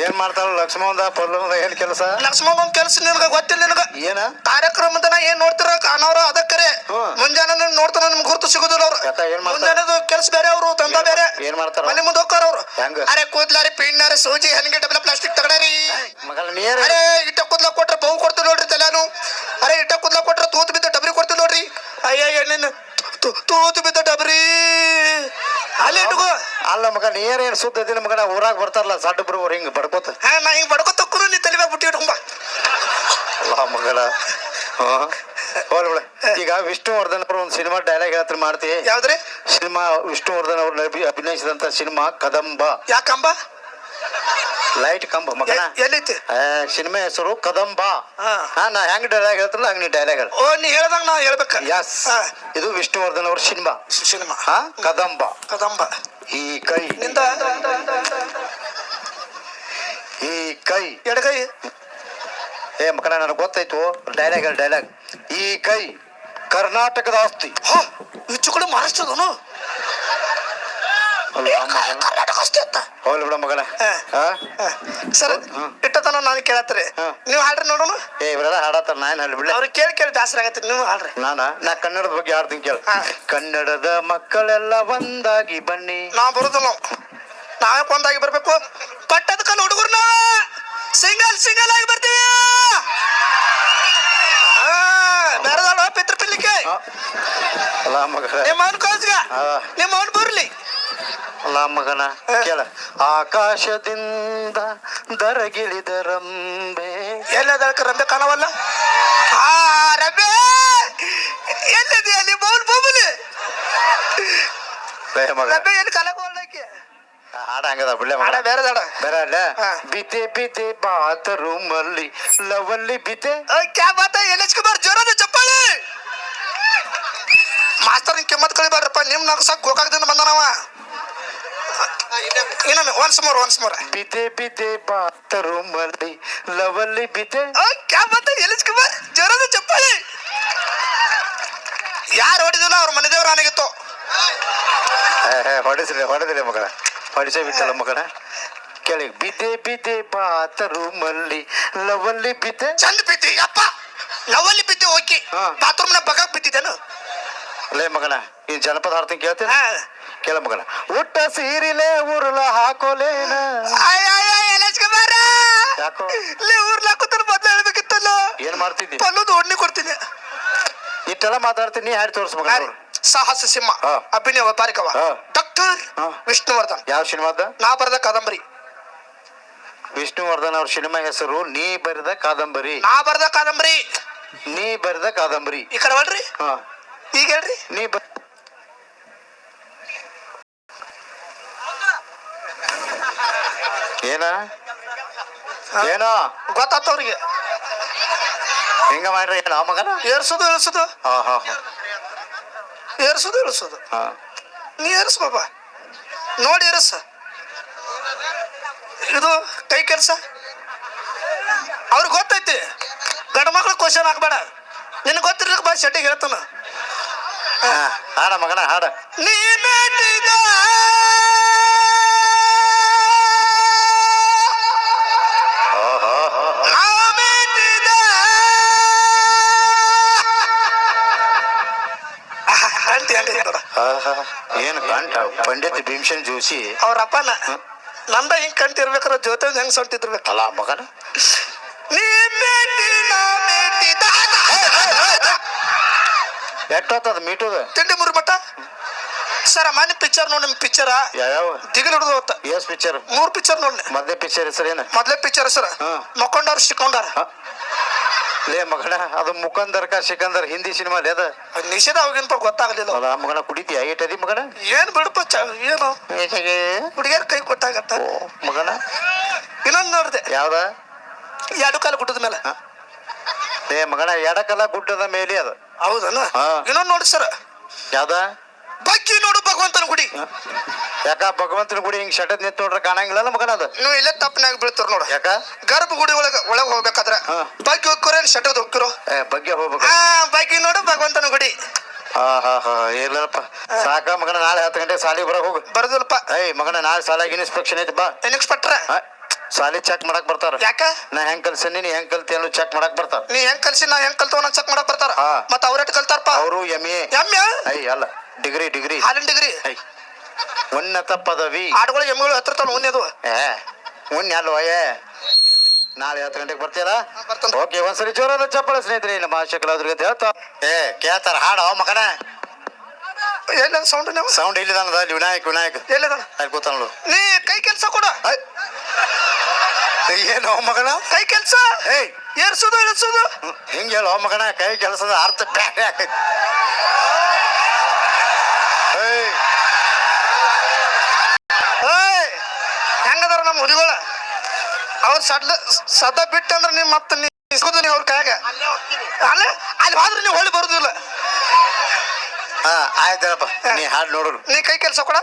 ಏನ್ ಮಾಡ್ತಾಳ ಲಕ್ಷ್ಮಣದ ಪಲ್ಲವದ ಏನ್ ಕೆಲಸ? ಲಕ್ಷ್ಮಣ ಕೆಲಸ ನಿನಗ ಗೊತ್ತಿಲ್ಲ ನಿನಗ? ಏನ? ಕಾರ್ಯಕ್ರಮದ ಏನ್ ನೋಡ್ತಿರ ಕಾಣವ್ರ ಅದಕ್ಕರೆ. ಮುಂಜಾನೆ ನೋಡ್ತಾರ ನಿಮ್ ಗುರುತು ಸಿಗುದಿಲ್ಲ ಅವ್ರು. ಮುಂಜಾನೆ ಏನ್? ಮುಂಜಾನೆದು ಕೆಲ್ಸ ಬೇರೆ ಅವ್ರು ತಂದ ಬೇರೆ. ಏನ್ ಮಾಡ್ತಾರ? ಮನೆ ಮುಂದೆ ಹೋಗ್ತಾರ ಅವ್ರು. ಅರೆ ಕೂದ್ಲಾರಿ ಪಿಣ್ಣಾರಿ ಸೂಜಿ ಹೆಣ್ಗೆ ಡಬ್ಲ ಪ್ಲಾಸ್ಟಿಕ್ ತಗಡಾರಿ ಮಗಳ ನೀರ್ ಅರೆ ಇಟ್ಟ ಕೂದ್ಲ ಕೊಟ್ರ ಬಹು ಕೊಡ್ತಾರ ನೋಡ್ರಿ ತಲೆನು ಅರೆ ಇಟ್ಟ ಕೂದ್ಲ ಕೊಟ್ರ ತೂತ್ ಬಿದ್ದ ಡಬ್ರಿ ಕೊಡ್ತೀವಿ ನೋಡ್ರಿ ಅಯ್ಯ ನಿನ್ನ ತು- ತೂತು ಬಿದ್ದ ಡಬ್ರಿ ಅಲ್ಲಿ ಇಟ್ಕೋ ಅಲ್ಲ ಮಗ ನೀರ್ ಏನ್ ಸುದ್ದ ದಿನ ಮಗನ ಊರಾಗ ಬರ್ತಾರಲ್ಲ ಸಡ್ಡ ಬರು ಹಿಂಗ್ ಬಡ್ಕೋತ. ಹಾ ನಾ ಹಿಂಗ್ ಕುರು ನೀ ತಲೆ ಮ್ಯಾಗ ಬುಟ್ಟಿ ಇಟ್ಕೊಂಬ ಅಲ್ಲ ಮಗಳ ಹಾ ಹೋಲ್ ಬಿಡ. ಈಗ ವಿಷ್ಣುವರ್ಧನ್ ಅವ್ರ ಒಂದು ಸಿನಿಮಾ ಡೈಲಾಗ್ ಹೇಳ್ತಾರೆ ಮಾಡ್ತಿ. ಯಾವ್ದ್ರಿ? ಸಿನಿಮಾ ವಿಷ್ಣುವರ್ಧನ್ ಅವ್ರ ಅಭಿನಯಿಸಿದಂತ ಸಿನಿಮಾ ಕದಂಬ. ಯಾಕಂಬ ಲೈಟ್ ಕಂಬ ಮಗಳ ಎ- ಎಲ್ಲೈತಿ ಸಿನಿಮಾ ಹೆಸರು ಕದಂಬ. ಹಾ. ಹಾ ನಾ ಹೆಂಗ್ ಡೈಲಾಗ್ ಹೇಳ್ತಾರಲ್ಲ ಹಂಗ ನೀ ಡೈಲಾಗ್ ಹೇಳ. ಓ ನೀ ಹೇಳ್ದಂಗ ನಾ ಹೇಳ್ಬೇಕ. ಯಸ್ ಹಾ. ಇದು ವಿಷ್ಣುವರ್ಧನ್ ಅವ್ರ ಸಿನಿಮಾ ಸಿನಿಮಾ. ಹಾ ಕದಂಬ. ಕದಂಬ. ಈ ಕೈ. ನಿಂದ ಈ ಕೈ. ಎಡಗೈ ಏ ಮಕ್ಕಳ ನನಗೆ ಗೊತ್ತಾಯ್ತು. ಡೈಲಾಗ್ ಡೈಲಾಗ್ ಈ ಕೈ ಕರ್ನಾಟಕದ ಆಸ್ತಿ. ಹಾ ಹೆಚ್ಚು ಕಡೆ ಮಹಾರಾಷ್ಟ್ರದನು ಹೋಲ್ ಬಿಡ. ಹಾ? ಸರ್ ಇಟ್ಟತನ ನಾನು ಕೇಳತ್ರಿ. ನೀವು ಹಾಡ್ರಿ ನೋಡೋಣ. ಏ ಇವರೆಲ್ಲ ಹಾಡತ್ತಾರ ನಾನು ಹಾಡಿ ಬಿಡ್ಲಿ. ಅವ್ರಿಗೆ ಕೇಳಿ ಕೇಳಿ ದಾಸರ ಆಗತ್ತೆ ನೀವು ಹಾಡ್ರಿ. ನಾನ? ನಾ ಕನ್ನಡದ ಬಗ್ಗೆ ಹಾಡ್ತೀನಿ ಕೇಳ. ಕನ್ನಡದ ಮಕ್ಕಳೆಲ್ಲ ಒಂದಾಗಿ ಬನ್ನಿ. ನಾ ಬರುದಿಲ್ಲ ನಾವೇ. ಒಂದಾಗಿ ಬರ್ಬೇಕು. ಪಟ್ಟದ ಕಲ್ಲು ಹುಡುಗರ್ನ. ಸಿಂಗಲ್ ಸಿಂಗಲ್ ಆಗಿ ಬರ್ತೀವಿ. ಬೇರೆದಲ್ಲ ಪಿತೃ ಪಿಲ್ಲಿಕೆ ನಿಮ್ಮ ಅವ್ನ ಕಳ್ಸ್ಗ. ನಿಮ್ಮ ಅವ್ನ ಅಲ್ಲ ಮಗನ. ಕೇಳ. ಆಕಾಶದಿಂದ ದರಗಿಳಿದ ರಂಬೆ ಎಲ್ಲದಕ್ಕೆ ರಂಬೆ ಕಾಣವಲ್ಲ? ಆ ರಂಬೆ! ಎಲ್ಲಿದೆ ಅಲ್ಲಿ ಮೌನ್ ಬೊಬ್ಬಲಿ ರಂಬೆ ಎಲ್ಲಿ ಕಲಕೊಳ್ಳಕ್ಕೆ ಹಾಡ ಹಂಗದ ಬಿಡ್ಲೆ ಬೇರೆ ಬೇರೆ ಅಲ್ಲ? ಬಿತೆ ಬಿತೆ ಬಿದ್ದೆ ಬಾತ್ರೂಮಲ್ಲಿ ಲವಲ್ಲಿ ಬಿದ್ದೆ ಕ್ಯಾ ಬಾತ? ಎಲ್ ಎಚ್ ಕುಮಾರ್ ಜೋರದ ಚಪ್ಪಾಳಿ! ಮಾಸ್ತರ್ ಕಿಮ್ಮತ್ ಕಳಿಬೇಡ್ರಪ್ಪ. ನಿಮ್ ನಗಸಕ್ ಗೋಕಾಕ್ದಿಂದ ಬಂದನವ. ಇನ್ನೊಮ್ಮೆ ಒನ್ಸ್ ಮೋರ್ ಒನ್ಸ್ ಮೋರ್ ಬಿದ್ದೆ ಬಿದ್ದೆ ಬಾತ್ರೂಮಲ್ಲಿ ಲವಲ್ಲಿ ಬಿದ್ದೆ ಕ್ಯಾ ಬಾತ ಎಲ್ ಎಚ್ ಕುಮಾರ್ ಜೋರದ ಚಪ್ಪಾಳಿ. ಯಾರು ಹೊಡೆದಿಲ್ಲ ಅವ್ರ ಮನೆ ದೇವ್ರ ಆನೆಗಿತ್ತು ಹೊಡೆಸ್ರಿ ಹೊಡೆದ್ರಿ ಮಗಳ. ಹೊಡಿಸೇ ಬಿಟ್ಟಲ್ಲ ಮಗಳ. ಕೇಳಿ ಬಿದ್ದೆ ಬಿದ್ದೆ ಬಾತ್ರೂಮಲ್ಲಿ ಲವಲ್ಲಿ ಬಿದ್ದೆ ಚಂದ ಬಿದ್ದಿ ಅಪ್ಪ. ಲವಲ್ಲಿ ಬಿದ್ದೆ ಓಕೆ ಹಾ. ಬಾತ್ರೂಮ್ನ ಬಗಾಕ್ ಬಿದ್ದಿದ್ದೇನು? ಲೇ ಮಗನ ಈ ಜನಪದ ಅರ್ಥ ಕೇಳ್ತೀನಿ. ಕೇಳ ಮಗನ. ಊಟ ಸೀರಿಲೆ ಊರ್ಲ ಹಾಕೋಲೇನ ಯಾಕೋ? ಊರ್ಲ ಹಾಕೋತಾರ ಮೊದ್ಲು ಹೇಳ್ಬೇಕಿತ್ತಲ್ಲ? ಏನ್ ಮಾಡ್ತಿದ್ದಿ? ಓಡ್ನಿ ಕೊಡ್ತೀನಿ. ಇಷ್ಟೆಲ್ಲ ಮಾತಾಡ್ತೀನಿ ನೀ ಹಾರಿ ತೋರ್ಸ್? ಸಾಹಸ ಸಿಂಹ. ಅಭಿನಯ ವ್ಯಾಪಾರಿಕವ. ಡಾಕ್ಟರ್. ವಿಷ್ಣುವರ್ಧನ್. ಯಾವ ಸಿನಿಮಾದ? ನಾ ಬರೆದ ಕಾದಂಬರಿ. ವಿಷ್ಣುವರ್ಧನ್ ಅವ್ರ ಸಿನಿಮಾ ಹೆಸರು ನೀ ಬರೆದ ಕಾದಂಬರಿ. ನಾ ಬರೆದ ಕಾದಂಬರಿ. ನೀ ಬರೆದ ಕಾದಂಬರಿ. ಈ ಕಡೆ ಹೇಳ್ರಿ. ಹಾ. ಈಗ ಹೇಳ್ರಿ. ನೀ ಬ ಏನ? ಏನ? ಗೊತ್ತಾತ ಅವ್ರಿಗೆ ಹಿಂಗ ಮಾಡ್ರಿ ಏನ ಮಗನ? ಏರ್ಸೋದು ಇಳಿಸೋದು ಹಾ ಹಾ ಹಾ. ಏರ್ಸೋದು ಇಳಿಸೋದು ಹಾ. ನೀ ಏರ್ಸ್ ಬಾಬಾ. ನೋಡಿ ಏರ್ಸ. ಇದು ಕೈ ಕೆಲಸ ಅವ್ರಿಗೆ ಗೊತ್ತೈತಿ. ಗಂಡ ಮಕ್ಳು ಕ್ವಶನ್ ಹಾಕ್ಬೇಡ. ನಿನ್ ಗೊತ್ತಿರ್ಲಿಕ್ಕೆ ಬಾ ಶೆಟ್ಟಿಗೆ ಹೇಳ್ತಾನ. ಹಾಡ ಮಗನ ಹಾಡ. ನೀ ಅಂತಿ ಏನು ಕಂಠ? ಪಂಡಿತ್ ಭೀಮಸೇನ್ ಜೋಶಿ. ಅವ್ರ ಅಪ್ಪನ. ನಂದ ಹಿಂಗ್ ಕಂಟಿರ್ಬೇಕಾರ ಜೊತೆ ಹೆಂಗ್ ಸೊಂಟಿದ್ರಬೇಕು? ಅಲ್ಲ ಮಗನ? ಮೀಟು ಎಷ್ಟೊತ್ತದ ಮೀಟುದ ತಿಂಡಿ ಮುರಿ ಮಠ? ಸರ ಮನೆ ಪಿಕ್ಚರ್ ನೋಡಿ ನಿಮ್ ಪಿಕ್ಚರ. ಯಾವ್ಯಾವ? ದಿಗಿಲ್ ಹಿಡಿದು ಹೋತ. S picture. ಮೂರ್ ಪಿಕ್ಚರ್ ನೋಡಿ ಮೊದ್ಲೇ ಪಿಕ್ಚರ್ ಹೆಸರೇನ? ಮೊದ್ಲೇ ಪಿಕ್ಚರ್ ಸರ್. ಮಕ್ಕೊಂಡವ್ರು ಸಿಕ್ಕೊಂಡಾರ ಲೇ ಮಗಳ ಅದು ಮುಖಂದರ್ ಕಾ ಸಿಕಂದರ್ ಹಿಂದಿ ಸಿನಿಮಾ ಅದ ಅದ್. ನಿಷೇಧ ಅವಾಗಿಂತ ಗೊತ್ತಾಗ್ಲಿಲ್ಲ. ಅದ ಮಗನ ಕುಡಿತೀಯ? ಏಟದಿ ಮಗನ? ಏನ್ ಬಿಡಪ್ಪ ಚ ಏನು? ಹುಡುಗಿಯರ್ ಕೈ ಕೊಟ್ಟಾಗತ್ತ? ಮಗಣ ಇನ್ನೊಂದು ನೋಡ್ದೆ. ಯಾವ್ದ? ಎರಡು ಕಾಲ ಗುಡ್ಡದ ಮೇಲೆ. ಲೇ ಎರಡು ಎಡಕಲ ಗುಡ್ಡದ ಮೇಲೆ ಅದ. ಹೌದನ? ಇನ್ನೊಂದು ಇನ್ನೊಂದ್ ನೋಡಿ ಸರ್. ಯಾವ್ದ? ಬಗ್ಗಿ ನೋಡು ಭಗವಂತನ ಗುಡಿ. ಯಾಕ ಭಗವಂತನ ಗುಡಿ ಹಿಂಗ್ ಶಟದ್ ನಿಂತ ನೋಡ್ರ ಕಾಣಂಗಿಲ್ಲ ಮಗನ ಅದು? ನೀವು ಇಲ್ಲೇ ತಪ್ಪನಾಗ ಬೀಳ್ತಾರ ನೋಡು. ಯಾಕ? ಗರ್ಭ ಗುಡಿ ಒಳಗ ಒಳಗ್ ಹೋಗ್ಬೇಕಾದ್ರ. ಬಗ್ಗಿ ಶಟದ ಶಟದ್ ಹೋಗ್ತಿರೋ. ಏ, ಬಗ್ಗೆ ಹೋಗ್ಬೇಕು. ಹಾ ಬಗ್ಗಿ ನೋಡು ಭಗವಂತನ ಗುಡಿ. ಹಾ ಹಾ ಹಾ ಇಲ್ಲಪ್ಪ ಸಾಕ ಮಗನ ನಾಳೆ ಹತ್ತು ಗಂಟೆ ಸಾಲಿ ಬರ ಹೋಗು. ಬರೋದಿಲ್ಲಪ್ಪ. ಏಯ್ ಮಗನ ನಾಳೆ ಸಾಲಾಗಿ ಇನ್ಸ್ಪೆಕ್ಷನ್ ಐತಿ ಬಾ. ಇನ್ಸ್ಪೆಕ್ಟರ್ ಪಟ್ರ? ಸಾಲಿ ಚೆಕ್ ಮಾಡಕ್ ಬರ್ತಾರ. ಯಾಕ? ನಾ ಹೆಂಗ್ ಕಲ್ಸೀನಿ ನೀ ಹೆಂಗ್ ಕಲ್ತಿ ಅನ್ನೋ ಚೆಕ್ ಮಾಡಕ್ ಬರ್ತಾರ. ನೀ ಹೆಂಗ್ ಕಲ್ಸಿ ನಾ ಹೆಂಗ್ ಕಲ್ತವ ನನ್ ಚೆಕ್ ಮಾಡಕ್ ಬರ್ತಾರ? ಹಾ. ಮತ್ತ ಅವ್ರೆಟ್ ಕಲ್ತಾರಪ್ಪ? ಅವರು ಎಂ ಎ ಎಮ್ಮೆ? ಐ ಅಲ್ಲ. ಡಿಗ್ರಿ ಡಿಗ್ರಿ ಹಾಲಿನ ಡಿಗ್ರಿ ಉನ್ನತ ಪದವಿ. ಆಟಗಳು ಎಮ್ಮೆಗಳು ಹತ್ತಿರ್ತಾವ ಉಣ್ಣೆದು ಏ ಉಣ್ಣ ಅಲ್ವ ಏ? ನಾಳೆ ಹತ್ತು ಗಂಟೆಗೆ ಬರ್ತೀರಾ. ಓಕೆ ಒಂದ್ಸರಿ ಜೋರಾದ ಚಪ್ಪಳ ಸ್ನೇಹಿತರೆ ನಮ್ಮ ಆಶಕಲಾದ್ರಿಗೆ ಅಂತ ಹೇಳ್ತಾ. ಏ ಕೇಳ್ತಾರ ಹಾಡ ಮಗನ? ಎಲ್ಲ ಸೌಂಡ್ ಸೌಂಡ್ ಸೌಂಡ್ ಇಲ್ಲಿದಾನದ ಅಲ್ಲಿ ವಿನಾಯಕ್ ವಿನಾಯಕ್. ಎಲ್ಲಿ ಅಲ್ಲಿ ನೋಡು ನೀ ಕೈ ಕೆಲಸ ಕೊಡ. ಏನು ಮಗನ? ಕೈ ಕೆಲಸ? ಏಯ್. ಏರ್ಸೋದು ಇಳಿಸೋದು? ಹಿಂಗೆ ಹೇಳೋ ಮಗನ ಕೈ ಕೆಲಸದ ಅರ್ಥ ಬ್ಯಾರೆ ಹೆಂಗದಾರ ನಮ್ಮ ಹುಲಿಗಳ? ಅವ್ರ ಸಡ್ಲ ಸದ ಬಿಟ್ಟಂದ್ರ ನೀ ಮತ್ತೆ ನೀ ಇಸ್ಕೊದು ನೀ ಅವ್ರ ಕಾಯಾಗ? ಅಲ್ಲೇ ಅಲ್ಲಿ ಹೋದ್ರೆ ನೀವು ಹೊಳಿ ಬರುದಿಲ್ಲ. ಹಾ ಆಯ್ತಪ್ಪ ನೀ ಹಾಡು ನೋಡೋರು ನೀ ಕೈ ಕೆಲ್ಸ ಕೊಡ.